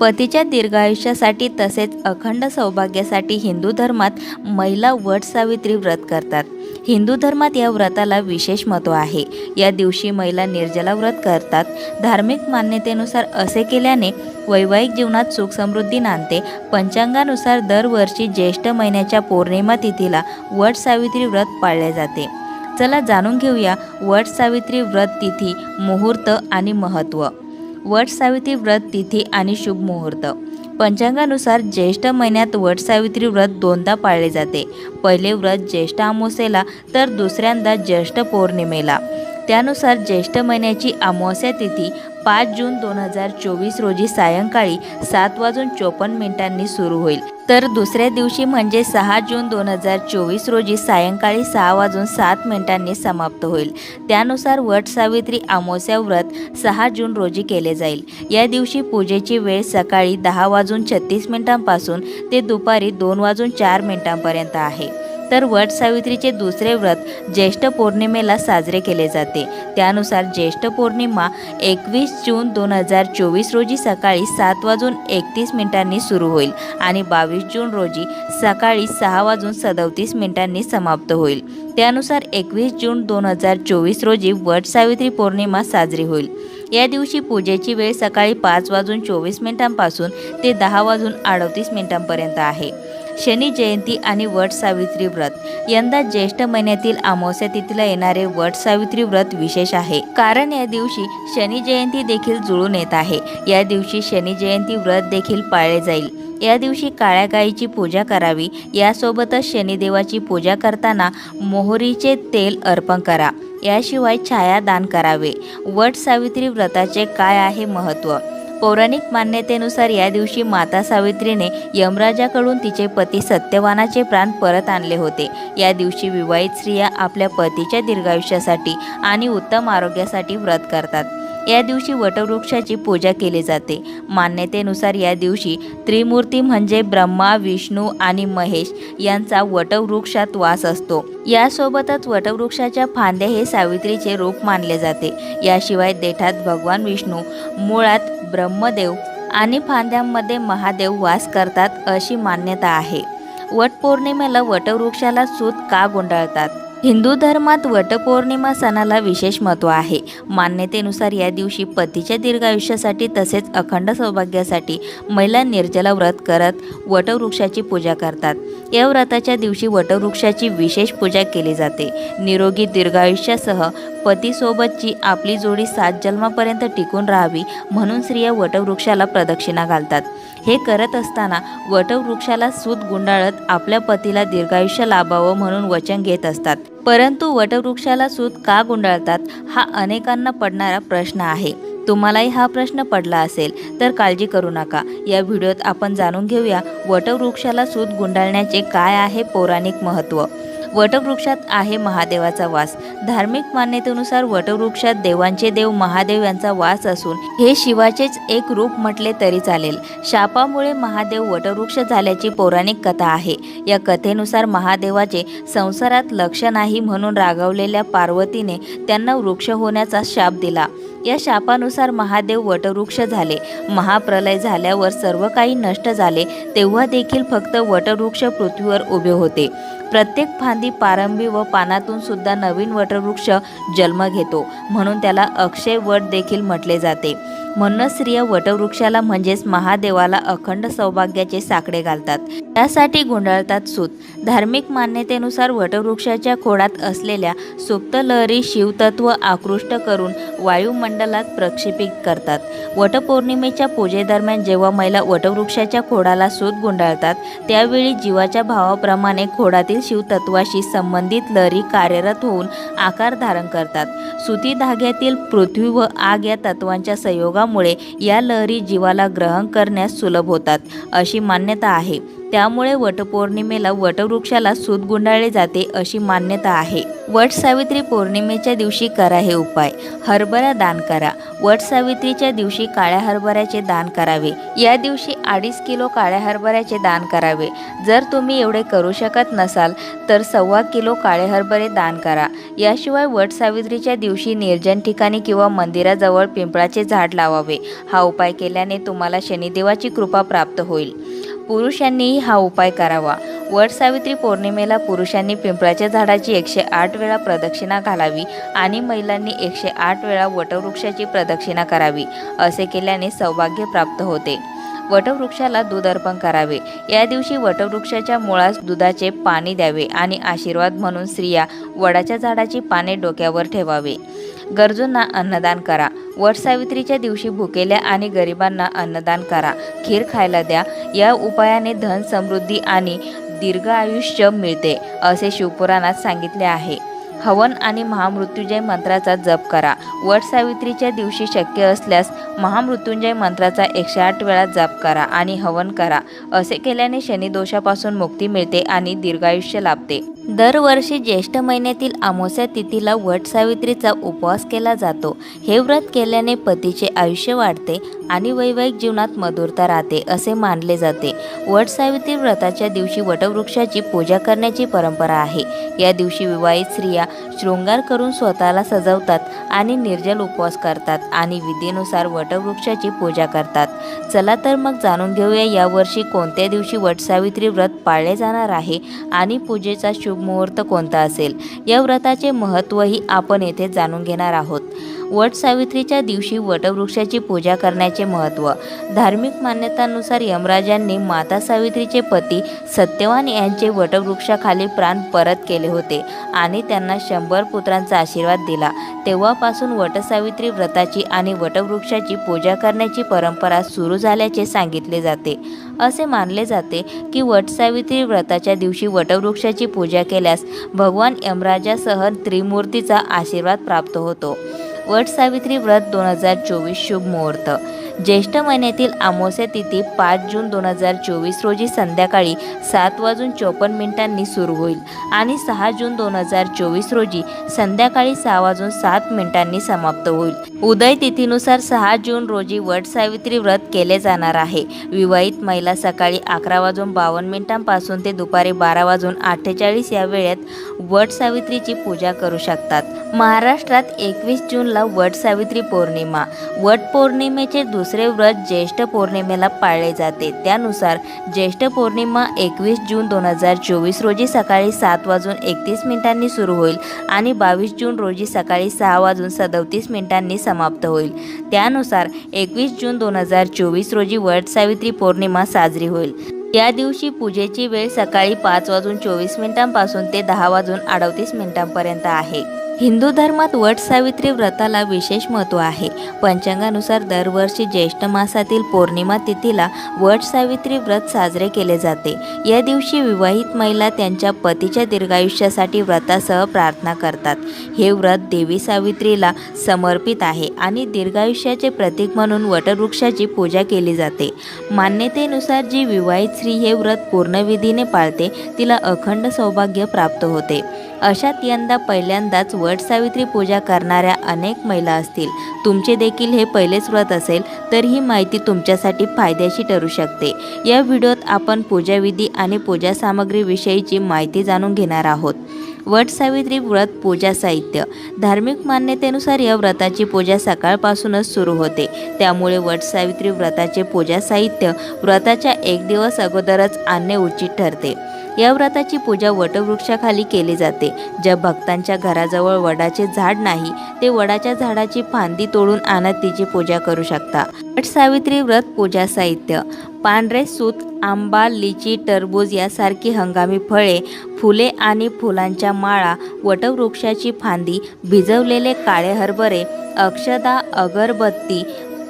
पतीच्या दीर्घायुष्यासाठी तसेच अखंड सौभाग्यासाठी हिंदू धर्मात महिला वट सावित्री व्रत करतात. हिंदू धर्मात या व्रताला विशेष महत्त्व आहे. या दिवशी महिला निर्जला व्रत करतात. धार्मिक मान्यतेनुसार असे केल्याने वैवाहिक जीवनात सुख समृद्धी नांदते. पंचांगानुसार दरवर्षी ज्येष्ठ महिन्याच्या पौर्णिमा तिथीला वट सावित्री व्रत पाळले जाते. चला जाणून घेऊया वट सावित्री व्रत तिथी मुहूर्त आणि महत्त्व. वटसावित्री व्रत तिथी आणि शुभ मुहूर्त. पंचांगानुसार ज्येष्ठ महिन्यात वटसावित्री व्रत दोनदा पाळले जाते. पहिले व्रत ज्येष्ठ अमावस्येला तर दुसऱ्यांदा ज्येष्ठ पौर्णिमेला. त्यानुसार ज्येष्ठ महिन्याची अमावस्या तिथी पाच जून दोन हजार चोवीस रोजी सायंकाळी सात वाजून चोपन्न मिनिटांनी सुरू होईल. तर दुसऱ्या दिवशी म्हणजे सहा जून दोन हजार चोवीस रोजी सायंकाळी सहा वाजून सात मिनिटांनी समाप्त होईल. त्यानुसार वट सावित्री अमावस्या व्रत सहा जून रोजी केले जाईल. या दिवशी पूजेची वेळ सकाळी दहा वाजून छत्तीस मिनिटांपासून ते दुपारी दोन वाजून चार मिनिटांपर्यंत आहे. तर वट सावित्रीचे दुसरे व्रत ज्येष्ठ पौर्णिमेला साजरे केले जाते. त्यानुसार ज्येष्ठ पौर्णिमा एकवीस जून दोन हजार चोवीस रोजी सकाळी सात वाजून एकतीस मिनिटांनी सुरू होईल आणि बावीस जून रोजी सकाळी सहा वाजून सदतीस मिनिटांनी समाप्त होईल. त्यानुसार एकवीस जून दोन हजार चोवीस रोजी वट सावित्री पौर्णिमा साजरी होईल. या दिवशी पूजेची वेळ सकाळी पाच वाजून चोवीस मिनिटांपासून ते दहा वाजून अडतीस मिनिटांपर्यंत आहे. शनी जयंती आणि वट सावित्री व्रत. यंदा ज्येष्ठ महिन्यातील अमावस्या तिथीला येणारे वट सावित्री व्रत विशेष आहे. कारण या दिवशी शनी जयंती देखील जुळून येत आहे. या दिवशी शनी जयंती व्रत देखील पाळले जाईल. या दिवशी काळ्या गायीची पूजा करावी. यासोबतच शनिदेवाची पूजा करताना मोहरीचे तेल अर्पण करा. याशिवाय छाया दान करावे. वट सावित्री व्रताचे काय आहे महत्त्व पौराणिक मान्यतेनुसार या दिवशी माता सावित्रीने यमराजाकडून तिचे पती सत्यवानाचे प्राण परत आणले होते. या दिवशी विवाहित स्त्रिया आपल्या पतीच्या दीर्घायुष्यासाठी आणि उत्तम आरोग्यासाठी व्रत करतात. या दिवशी वटवृक्षाची पूजा केली जाते. मान्यतेनुसार या दिवशी त्रिमूर्ती म्हणजे ब्रह्मा विष्णू आणि महेश यांचा वटवृक्षात वास असतो. यासोबतच वटवृक्षाच्या फांद्या हे सावित्रीचे रूप मानले जाते. याशिवाय देठात भगवान विष्णू मुळात ब्रह्मदेव आणि फांद्यांमध्ये महादेव वास करतात अशी मान्यता आहे. वटपौर्णिमेला वटवृक्षाला सूत का गुंडाळतात? हिंदू धर्मात वटपौर्णिमा सणाला विशेष महत्त्व आहे. मान्यतेनुसार या दिवशी पतीच्या दीर्घायुष्यासाठी तसेच अखंड सौभाग्यासाठी महिला निर्जला व्रत करत वटवृक्षाची पूजा करतात. या व्रताच्या दिवशी वटवृक्षाची विशेष पूजा केली जाते. निरोगी दीर्घायुष्यासह पतीसोबतची आपली जोडी सात जन्मापर्यंत टिकून राहावी म्हणून स्त्रिया वटवृक्षाला प्रदक्षिणा घालतात. हे करत असताना वटवृक्षाला सूत गुंडाळत आपल्या पतीला दीर्घायुष्य लाभावं म्हणून वचन घेत असतात. परंतु वटवृक्षाला सूत का गुंडाळतात हा अनेकांना पडणारा प्रश्न आहे. तुम्हालाही हा प्रश्न पडला असेल तर काळजी करू नका. या व्हिडिओत आपण जाणून घेऊया वटवृक्षाला सूत गुंडाळण्याचे काय आहे पौराणिक महत्त्व. वटवृक्षात आहे महादेवाचा वास. धार्मिक मान्यतेनुसार वटवृक्षात देवांचे देव महादेव यांचा वास असून हे शिवाचेच एक रूप म्हटले तरी चालेल. शापामुळे महादेव वटवृक्ष झाल्याची पौराणिक कथा आहे. या कथेनुसार महादेवाचे संसारात लक्ष नाही म्हणून रागवलेल्या पार्वतीने त्यांना वृक्ष होण्याचा शाप दिला. या शापानुसार महादेव वटवृक्ष झाले. महाप्रलय झाल्यावर सर्व काही नष्ट झाले. तेव्हा देखील फक्त वटवृक्ष पृथ्वीवर उभे होते. प्रत्येक फांदी पारंबी व पानातून सुद्धा नवीन वटवृक्ष जन्म घेतो. म्हणून त्याला अक्षय वट देखील म्हटले जाते. म्हणूनच स्त्रिया वटवृक्षाला म्हणजेच महादेवाला अखंड सौभाग्याचे साकडे घालतात. त्यासाठी गुंडाळतात सूत. धार्मिक मान्यतेनुसार वटवृक्षाच्या खोडात असलेल्या सुप्त लहरी शिवतत्व आकृष्ट करून वायुमंडलात प्रक्षेपित करतात. वटपौर्णिमेच्या पूजेदरम्यान जेव्हा महिला वटवृक्षाच्या खोडाला सूत गुंडाळतात त्यावेळी जीवाच्या भावाप्रमाणे खोडातील शिवतत्वाशी संबंधित लहरी कार्यरत होऊन आकार धारण करतात. सुती धाग्यातील पृथ्वी व आग या तत्वांच्या संयोगामुळे या लहरी जीवाला ग्रहण करण्यास सुलभ होतात अशी मान्यता आहे. त्यामुळे वटपौर्णिमेला वटवृक्षाला सूत गुंडाळले जाते अशी मान्यता आहे. वट सावित्री पौर्णिमेच्या दिवशी करा हे उपाय. हरभरा दान करा. वट सावित्रीच्या दिवशी काळ्या हरभऱ्याचे दान करावे. या दिवशी अडीच किलो काळ्या हरभऱ्याचे दान करावे. जर तुम्ही एवढे करू शकत नसाल तर सव्वा किलो काळे हरभरे दान करा. याशिवाय वट सावित्रीच्या दिवशी निर्जन ठिकाणी किंवा मंदिराजवळ पिंपळाचे झाड लावावे. हा उपाय केल्याने तुम्हाला शनिदेवाची कृपा प्राप्त होईल. पुरुषांनीही हा उपाय करावा. वट सावित्री पौर्णिमेला पुरुषांनी पिंपळाच्या झाडाची एकशे आठ वेळा प्रदक्षिणा घालावी आणि महिलांनी एकशे आठ वेळा वटवृक्षाची प्रदक्षिणा करावी असे केल्याने सौभाग्य प्राप्त होते. वटवृक्षाला दूध अर्पण करावे. या दिवशी वटवृक्षाच्या मुळास दुधाचे पाणी द्यावे आणि आशीर्वाद म्हणून स्त्रिया वडाच्या झाडाची पाने डोक्यावर ठेवावे. गरजूंना अन्नदान करा. वटसावित्रीच्या दिवशी भुकेल्या आणि गरिबांना अन्नदान करा. खीर खायला द्या. या उपायाने धन समृद्धी आणि दीर्घ आयुष्य मिळते असे शिवपुराणात सांगितले आहे. हवन आणि महामृत्युंजय मंत्राचा जप करा. वट सावित्रीच्या दिवशी शक्य असल्यास महामृत्युंजय मंत्राचा एकशे आठ वेळा जप करा आणि हवन करा. असे केल्याने शनिदोषापासून मुक्ती मिळते आणि दीर्घायुष्य लाभते. दरवर्षी ज्येष्ठ महिन्यातील अमावस्या तिथीला वट सावित्रीचा उपवास केला जातो. हे व्रत केल्याने पतीचे आयुष्य वाढते आणि वैवाहिक जीवनात मधुरता राहते असे मानले जाते. वट सावित्री व्रताच्या दिवशी वटवृक्षाची पूजा करण्याची परंपरा आहे. या दिवशी विवाहित स्त्रिया शृंगार करून स्वतःला सजवतात आणि निर्जल उपवास करतात आणि विधीनुसार वटवृक्षाची पूजा करतात. चला तर मग जाणून घेऊया यावर्षी कोणत्या दिवशी वटसावित्री व्रत पाळले जाणार आहे आणि पूजेचा शुभ मुहूर्त कोणता असेल? या व्रताचे महत्त्वही आपण येथे जाणून घेणार आहोत. वट सावित्रीच्या दिवशी वटवृक्षाची पूजा करण्याचे महत्त्व. धार्मिक मान्यतानुसार यमराजांनी माता सावित्रीचे पती सत्यवान यांचे वटवृक्षाखाली प्राण परत केले होते आणि त्यांना शंभर पुत्रांचा आशीर्वाद दिला. तेव्हापासून वटसावित्री व्रताची आणि वटवृक्षाची पूजा करण्याची परंपरा सुरू झाल्याचे सांगितले जाते. असे मानले जाते की वटसावित्री व्रताच्या दिवशी वटवृक्षाची पूजा केल्यास भगवान यमराजासह त्रिमूर्तीचा आशीर्वाद प्राप्त होतो. वटसावित्री व्रत दोन हजार चोवीस शुभ मुहूर्त. ज्येष्ठ महिन्यातील अमावस्या तिथी पाच जून दोन हजार चोवीस रोजी संध्याकाळी सात वाजून चोपन्न मिनिटांनी सुरू होईल आणि सहा जून दोन हजार चोवीस रोजी संध्याकाळी सहा वाजून सात मिनिटांनी समाप्त होईल. उदय तिथीनुसार सहा जून रोजी वट सावित्री व्रत केले जाणार आहे. विवाहित महिला सकाळी अकरा वाजून बावन्न मिनिटांपासून ते दुपारी बारा वाजून अठ्ठेचाळीस या वेळेत वट सावित्रीची पूजा करू शकतात. महाराष्ट्रात एकवीस जूनला वट सावित्री पौर्णिमा. वट पौर्णिमेचे दुसरे दुसरे व्रत ज्येष्ठ पौर्णिमेला पाळले जाते. त्यानुसार ज्येष्ठ पौर्णिमा एकवीस जून दोन हजार चोवीस रोजी सकाळी सात वाजून एकतीस मिनिटांनी सुरू होईल आणि बावीस जून रोजी सकाळी सहा वाजून सदतीस मिनिटांनी समाप्त होईल. त्यानुसार एकवीस जून दोन हजार चोवीस रोजी वट सावित्री पौर्णिमा साजरी होईल. या दिवशी पूजेची वेळ सकाळी पाच वाजून चोवीस मिनिटांपासून ते दहा वाजून अडतीस मिनिटांपर्यंत आहे. हिंदू धर्मात वट सावित्री व्रताला विशेष महत्त्व आहे. पंचांगानुसार दरवर्षी ज्येष्ठ मासातील पौर्णिमा तिथीला वट सावित्री व्रत साजरे केले जाते. या दिवशी विवाहित महिला त्यांच्या पतीच्या दीर्घायुष्यासाठी व्रतासह प्रार्थना करतात. हे व्रत देवी सावित्रीला समर्पित आहे आणि दीर्घायुष्याचे प्रतीक म्हणून वटवृक्षाची पूजा केली जाते. मान्यतेनुसार जी विवाहित स्त्री हे व्रत पूर्णविधीने पाळते तिला अखंड सौभाग्य प्राप्त होते. अशात यंदा पहिल्यांदाच वट सावित्री पूजा करणाऱ्या अनेक महिला असतील. तुमचे देखील हे पहिलेच व्रत असेल तर ही माहिती तुमच्यासाठी फायद्याची ठरू शकते. या व्हिडिओत आपण पूजाविधी आणि पूजा सामग्रीविषयीची माहिती जाणून घेणार आहोत. वट सावित्री व्रत पूजा साहित्य. धार्मिक मान्यतेनुसार या व्रताची पूजा सकाळपासूनच सुरू होते. त्यामुळे वट सावित्री व्रताचे पूजा साहित्य व्रताच्या एक दिवस अगोदरच आणणे उचित ठरते. या व्रताची पूजा वटवृक्षाखाली केली जाते. ज्या भक्तांच्या घराजवळ वडाचे झाड नाही ते वडाच्या झाडाची फांदी तोडून आणत तिची पूजा करू शकता. वट सावित्री व्रत पूजा साहित्य. पांढरे सूत आंबा लिची टरबूज यासारखी हंगामी फळे फुले आणि फुलांच्या माळा वटवृक्षाची फांदी भिजवलेले काळे हरभरे अक्षदा अगरबत्ती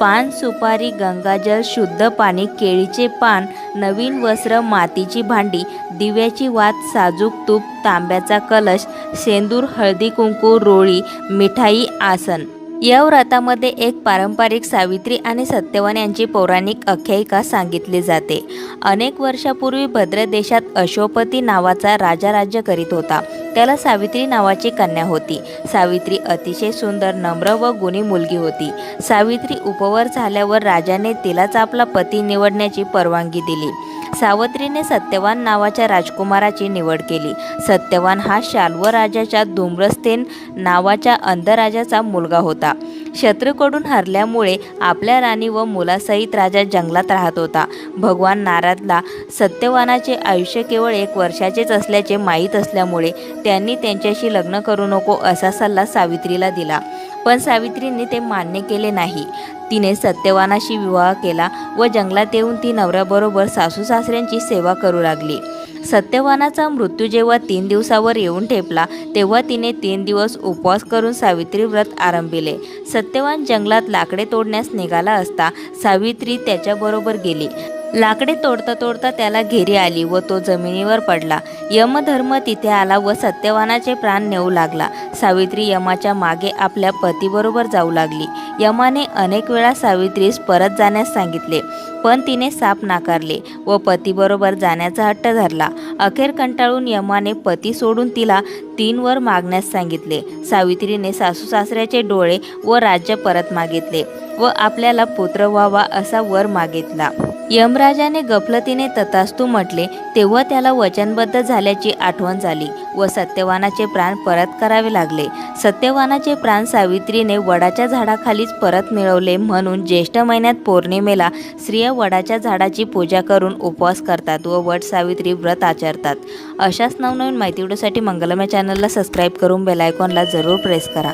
पान सुपारी गंगाजल शुद्ध पाणी केळीचे पान नवीन वस्त्र मातीची भांडी दिव्याची वात साजूक तूप तांब्याचा कलश सेंदूर हळदी कुंकू रोळी मिठाई आसन. या व्रतामध्ये एक पारंपरिक सावित्री आणि सत्यवान यांची पौराणिक आख्यायिका सांगितली जाते. अनेक वर्षापूर्वी भद्र देशात अशोपती नावाचा राजा राज्य करीत होता. त्याला सावित्री नावाची कन्या होती. सावित्री अतिशय सुंदर नम्र व गुणी मुलगी होती. सावित्री उपवर झाल्यावर राजाने तिलाच आपला पती निवडण्याची परवानगी दिली. सावत्रीने सत्यवान नावाच्या राजकुमाराची निवड केली. सत्यवान हा शाल्व राजाच्या धूम्रसेन नावाच्या अंधराजाचा मुलगा होता. शत्रूकडून हरल्यामुळे आपल्या राणी व मुलासहित राजा जंगलात राहत होता. भगवान नारदला सत्यवानाचे आयुष्य केवळ एक वर्षाचेच असल्याचे माहीत असल्यामुळे त्यांनी त्यांच्याशी लग्न करू नको असा सल्ला सावित्रीला दिला. पण सावित्रीने ते मान्य केले नाही. तिने सत्यवानाशी विवाह केला व जंगलात येऊन ती नवऱ्याबरोबर सासू सासऱ्यांची सेवा करू लागली. सत्यवानाचा मृत्यू जेव्हा तीन दिवसावर येऊन ठेपला तेव्हा तिने तीन दिवस उपवास करून सावित्री व्रत आरंभिले. सत्यवान जंगलात लाकडे तोडण्यास निघाला असता सावित्री त्याच्याबरोबर गेली. लाकडे तोडता तोडता त्याला घेरी आली व तो जमिनीवर पडला. यमधर्म तिथे आला व सत्यवानाचे प्राण नेऊ लागला. सावित्री यमाच्या मागे आपल्या पतीबरोबर जाऊ लागली. यमाने अनेक वेळा सावित्रीस परत जाण्यास सांगितले पण तिने साप नाकारले व पतीबरोबर जाण्याचा हट्ट धरला. अखेर कंटाळून यमाने पती सोडून तिला तीनवर मागण्यास सांगितले. सावित्रीने सासू सासऱ्याचे डोळे व राज्य परत मागितले. व आपल्याला पुत्र व्हावा असा वर मागितला. यमराजाने गफलतीने तथास्तू म्हटले तेव्हा त्याला वचनबद्ध झाल्याची आठवण झाली व सत्यवानाचे प्राण परत करावे लागले. सत्यवानाचे प्राण सावित्रीने वडाच्या झाडाखालीच परत मिळवले म्हणून ज्येष्ठ महिन्यात पौर्णिमेला स्त्रिया वडाच्या झाडाची पूजा करून उपवास करतात व वट सावित्री व्रत आचरतात. अशाच नवनवीन माहिती व्हिडिओसाठी मंगलमय चॅनलला सबस्क्राईब करून बेलायकॉनला जरूर प्रेस करा.